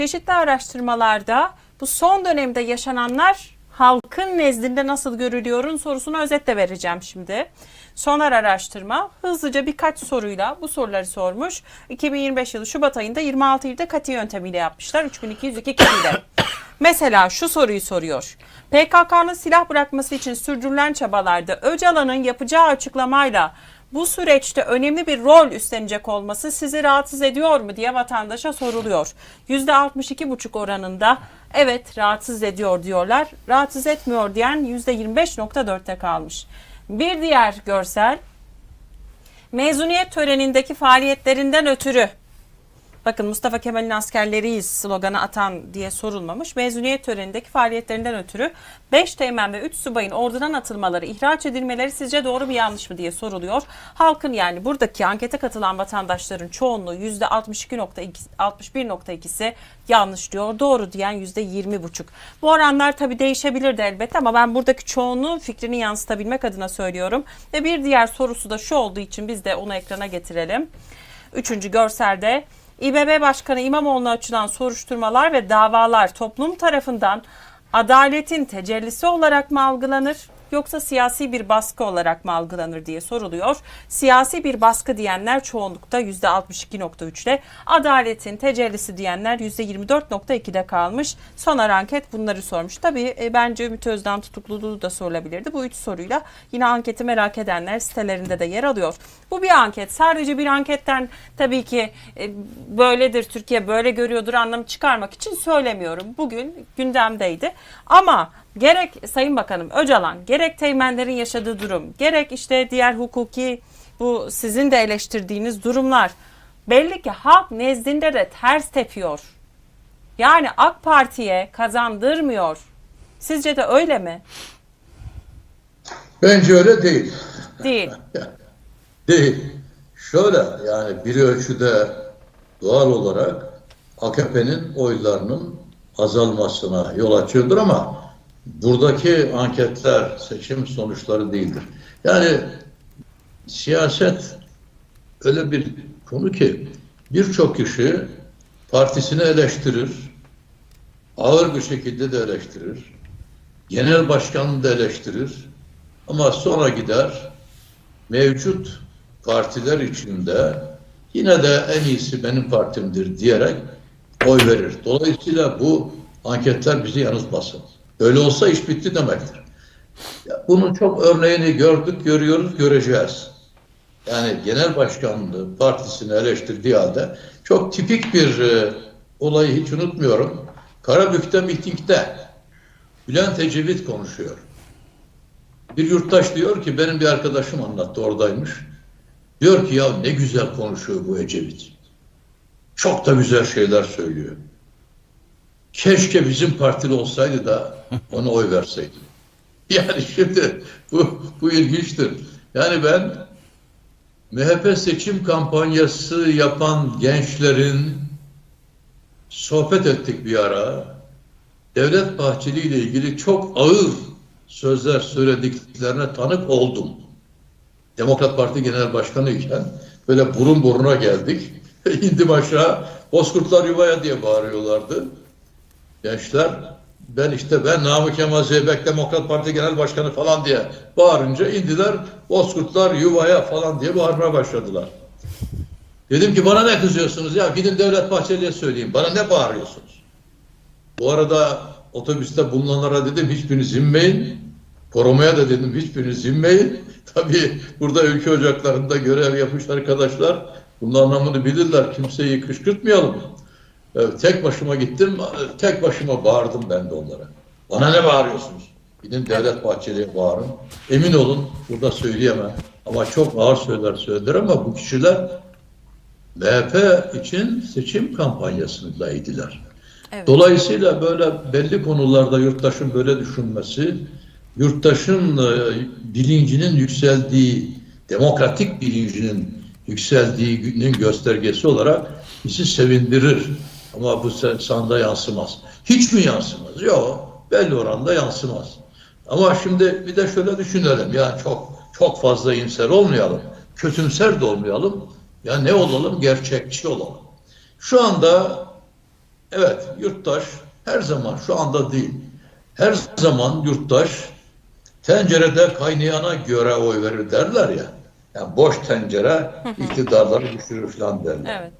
Çeşitli araştırmalarda bu son dönemde yaşananlar halkın nezdinde nasıl görülüyorun sorusunu özetle vereceğim şimdi. Sonar araştırma hızlıca birkaç soruyla bu soruları sormuş. 2025 yılı Şubat ayında 26 ilde katı yöntemiyle yapmışlar. 3202 kişiyle. Mesela şu soruyu soruyor. PKK'nın silah bırakması için sürdürülen çabalarda Öcalan'ın yapacağı açıklamayla bu süreçte önemli bir rol üstlenecek olması sizi rahatsız ediyor mu diye vatandaşa soruluyor. %62,5 oranında evet rahatsız ediyor diyorlar. Rahatsız etmiyor diyen %25,4'te kalmış. Bir diğer görsel mezuniyet törenindeki faaliyetlerinden ötürü Bakın Mustafa Kemal'in askerleriyiz sloganı atan diye sorulmamış. Mezuniyet törenindeki faaliyetlerinden ötürü 5 teğmen ve 3 subayın ordudan atılmaları, ihraç edilmeleri sizce doğru mu yanlış mı diye soruluyor. Halkın yani buradaki ankete katılan vatandaşların çoğunluğu %62.2 61.2'si yanlış diyor. Doğru diyen %20.5. Bu oranlar tabii değişebilir de elbette ama ben buradaki çoğunluğun fikrini yansıtabilmek adına söylüyorum. Ve bir diğer sorusu da şu olduğu için biz de onu ekrana getirelim. Üçüncü görselde İBB Başkanı İmamoğlu'na açılan soruşturmalar ve davalar toplum tarafından adaletin tecellisi olarak mı algılanır yoksa siyasi bir baskı olarak mı algılanır diye soruluyor. Siyasi bir baskı diyenler çoğunlukta %62.3'te, adaletin tecellisi diyenler %24.2'de kalmış. Sonar anket bunları sormuş. Tabii e, bence Ümit Özdağ tutukluluğu da sorulabilirdi. Bu üç soruyla yine anketi merak edenler sitelerinde de yer alıyor. Bu bir anket. Sadece bir anketten tabii ki e, böyledir Türkiye böyle görüyordur anlamı çıkarmak için söylemiyorum. Bugün gündemdeydi. Ama gerek Sayın Bakanım Öcalan, gerek teğmenlerin yaşadığı durum, gerek işte diğer hukuki bu sizin de eleştirdiğiniz durumlar belli ki halk nezdinde de ters tepiyor. Yani AK Parti'ye kazandırmıyor. Sizce de öyle mi? Bence öyle değil. Değil. Değil. Şöyle yani bir ölçüde doğal olarak AKP'nin oylarının azalmasına yol açıyordur ama buradaki anketler seçim sonuçları değildir. Yani siyaset öyle bir konu ki birçok kişi partisini eleştirir, ağır bir şekilde de eleştirir, genel başkanını da eleştirir ama sonra gider mevcut partiler içinde yine de en iyisi benim partimdir diyerek oy verir. Dolayısıyla bu anketler bizi yanıltmasın. Öyle olsa iş bitti demektir. Bunun çok örneğini gördük, görüyoruz, göreceğiz. Yani genel başkanlığı partisini eleştirdiği halde çok tipik bir e, olayı hiç unutmuyorum. Karabük'te mitingde Bülent Ecevit konuşuyor. Bir yurttaş diyor ki benim bir arkadaşım anlattı oradaymış. Diyor ki ya ne güzel konuşuyor bu Ecevit. Çok da güzel şeyler söylüyor. Keşke bizim partili olsaydı da ona oy verseydim. Yani şimdi bu, bu ilginçtir. Yani ben MHP seçim kampanyası yapan gençlerin sohbet ettik bir ara. Devlet Bahçeli ile ilgili çok ağır sözler söylediklerine tanık oldum. Demokrat Parti Genel Başkanı iken böyle burun buruna geldik. İndim aşağı. Bozkurtlar yuvaya diye bağırıyorlardı. Gençler ben işte ben Namık Kemal Zeybek Demokrat Parti Genel Başkanı falan diye bağırınca indiler. Bozkurtlar yuvaya falan diye bağırmaya başladılar. Dedim ki bana ne kızıyorsunuz ya gidin Devlet Bahçeli'ye söyleyin. Bana ne bağırıyorsunuz? Bu arada otobüste bulunanlara dedim hiçbiriniz inmeyin. Korumaya da dedim hiçbiriniz inmeyin. Tabii burada ülke ocaklarında görev yapmış arkadaşlar bunun anlamını bilirler. Kimseyi kışkırtmayalım. Tek başıma gittim, tek başıma bağırdım ben de onlara. Bana ne bağırıyorsunuz? Gidin Devlet Bahçeli'ye bağırın. Emin olun burada söyleyemem. Ama çok ağır söyler söylediler ama bu kişiler MHP için seçim kampanyasındaydılar. Evet. Dolayısıyla böyle belli konularda yurttaşın böyle düşünmesi, yurttaşın e, bilincinin yükseldiği, demokratik bilincinin yükseldiğinin göstergesi olarak bizi sevindirir. Ama bu sanda yansımaz. Hiç mi yansımaz? Yok. Belli oranda yansımaz. Ama şimdi bir de şöyle düşünelim. Yani çok çok fazla imser olmayalım. Kötümser de olmayalım. Ya ne olalım? Gerçekçi olalım. Şu anda evet yurttaş her zaman şu anda değil. Her zaman yurttaş tencerede kaynayana göre oy verir derler ya. Yani boş tencere iktidarları düşürür falan derler. Evet.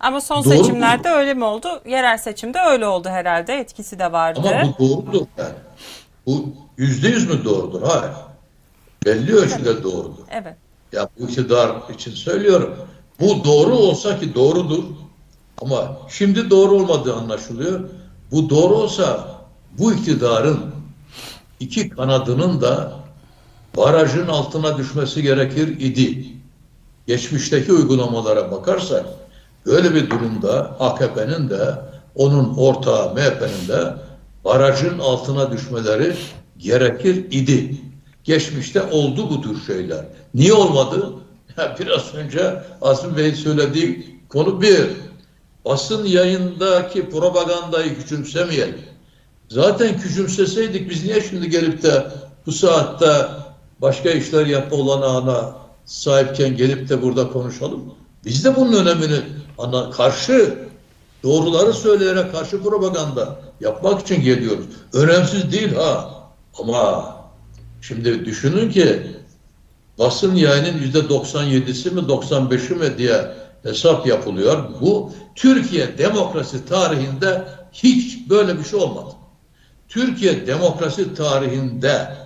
Ama son Doğru seçimlerde öyle mi oldu? Yerel seçimde öyle oldu herhalde. Etkisi de vardı. Ama bu doğrudur yani. Bu yüzde yüz mü doğrudur? Hayır. Belli ölçüde doğrudur. Evet. Ya bu iktidar için söylüyorum. Bu doğru olsa ki doğrudur. Ama şimdi doğru olmadığı anlaşılıyor. Bu doğru olsa bu iktidarın iki kanadının da barajın altına düşmesi gerekir idi. Geçmişteki uygulamalara bakarsak böyle bir durumda AKP'nin de onun ortağı MHP'nin de barajın altına düşmeleri gerekir idi. Geçmişte oldu bu tür şeyler. Niye olmadı? Biraz önce Asım Bey'in söylediği konu bir. Basın yayındaki propagandayı küçümsemeyelim. Zaten küçümseseydik biz niye şimdi gelip de bu saatte başka işler yapma olanağına sahipken gelip de burada konuşalım? Biz de bunun önemini ana karşı doğruları söyleyerek karşı propaganda yapmak için geliyoruz. Önemsiz değil ha. Ama şimdi düşünün ki basın yayının yüzde 97'si mi 95'i mi diye hesap yapılıyor. Bu Türkiye demokrasi tarihinde hiç böyle bir şey olmadı. Türkiye demokrasi tarihinde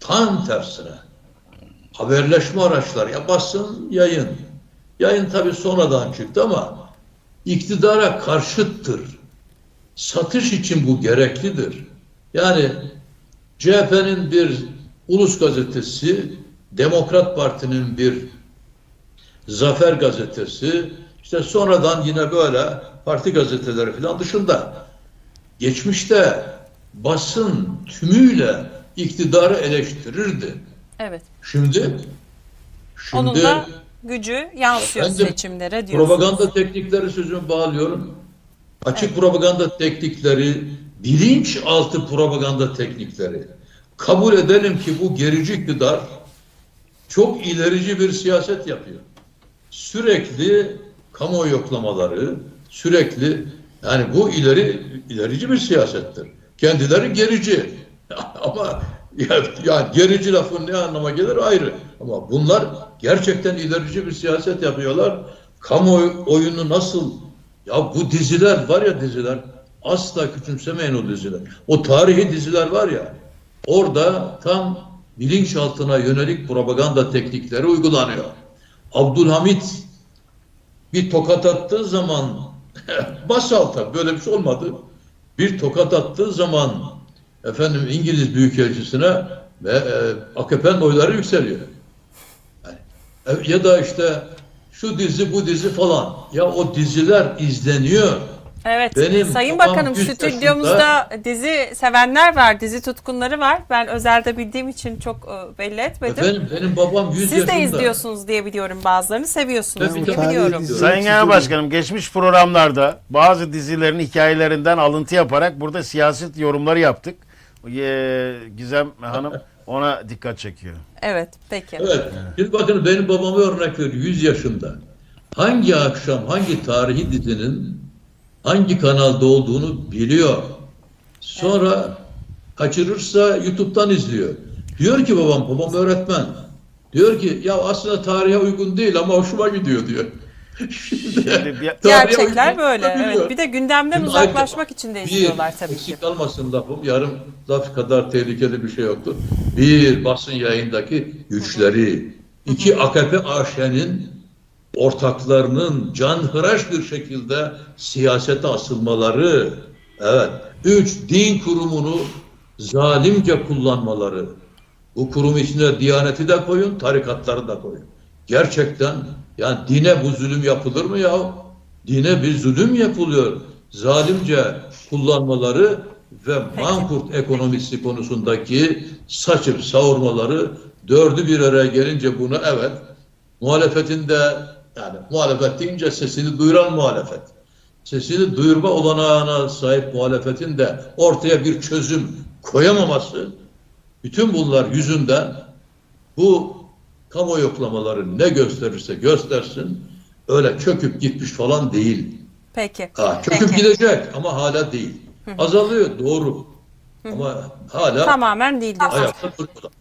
tam tersine haberleşme araçları ya basın yayın. Yayın tabi sonradan çıktı ama iktidara karşıttır. Satış için bu gereklidir. Yani CHP'nin bir ulus gazetesi, Demokrat Parti'nin bir Zafer gazetesi, işte sonradan yine böyle parti gazeteleri falan dışında geçmişte basın tümüyle iktidarı eleştirirdi. Evet. Şimdi Onun şimdi da gücü yansıyor Efendim, seçimlere diyorsunuz. propaganda teknikleri sözümü bağlıyorum. Açık propaganda teknikleri, bilinçaltı propaganda teknikleri. Kabul edelim ki bu gerici iktidar çok ilerici bir siyaset yapıyor. Sürekli kamuoyu yoklamaları, sürekli yani bu ileri ilerici bir siyasettir. Kendileri gerici. Ama ya, ya gerici lafın ne anlama gelir ayrı. Ama bunlar gerçekten ilerici bir siyaset yapıyorlar. Kamuoyu oyunu nasıl ya bu diziler var ya diziler asla küçümsemeyin o diziler. O tarihi diziler var ya orada tam bilinçaltına yönelik propaganda teknikleri uygulanıyor. Abdülhamit bir tokat attığı zaman basalta böyle bir şey olmadı. Bir tokat attığı zaman efendim İngiliz Büyükelçisine ve e, AKP'nin oyları yükseliyor. Yani, e, ya da işte şu dizi bu dizi falan. Ya o diziler izleniyor. Evet. Benim Sayın Bakanım 100 stüdyomuzda dizi sevenler var, dizi tutkunları var. Ben özelde bildiğim için çok e, belli etmedim. Efendim benim babam 100 Siz yaşında. de izliyorsunuz diye biliyorum bazılarını seviyorsunuz Tabii, diye biliyorum. Sayın Genel Başkanım geçmiş programlarda bazı dizilerin hikayelerinden alıntı yaparak burada siyaset yorumları yaptık. Gizem Hanım ona dikkat çekiyor. Evet, peki. Evet. Şimdi bakın benim babama örnek veriyor 100 yaşında. Hangi akşam hangi tarihi dizinin hangi kanalda olduğunu biliyor. Sonra kaçırırsa YouTube'dan izliyor. Diyor ki babam, babam öğretmen. Diyor ki ya aslında tarihe uygun değil ama hoşuma gidiyor diyor. Şimdi, bir- Gerçekler uygun böyle. Evet. Bir de gündemden Şimdi uzaklaşmak için de bir, izliyorlar tabii ki. Eksik kalmasın lafım. Yarım laf kadar tehlikeli bir şey yoktur. Bir, basın yayındaki güçleri. iki AKP AŞ'nin ortaklarının canhıraş bir şekilde siyasete asılmaları. Evet. Üç, din kurumunu zalimce kullanmaları. Bu kurum içine Diyaneti de koyun, tarikatları da koyun. Gerçekten yani dine bu zulüm yapılır mı ya? Dine bir zulüm yapılıyor. Zalimce kullanmaları ve mankurt ekonomisi konusundaki saçıp savurmaları dördü bir araya gelince bunu evet muhalefetin de yani muhalefet deyince sesini duyuran muhalefet. Sesini duyurma olanağına sahip muhalefetin de ortaya bir çözüm koyamaması bütün bunlar yüzünden bu kamu yoklamaları ne gösterirse göstersin öyle çöküp gitmiş falan değil. Peki. Ha, çöküp Peki. gidecek ama hala değil. Azalıyor doğru. Ama hala Tamamen değil diyorsun. ayakta duruyorlar.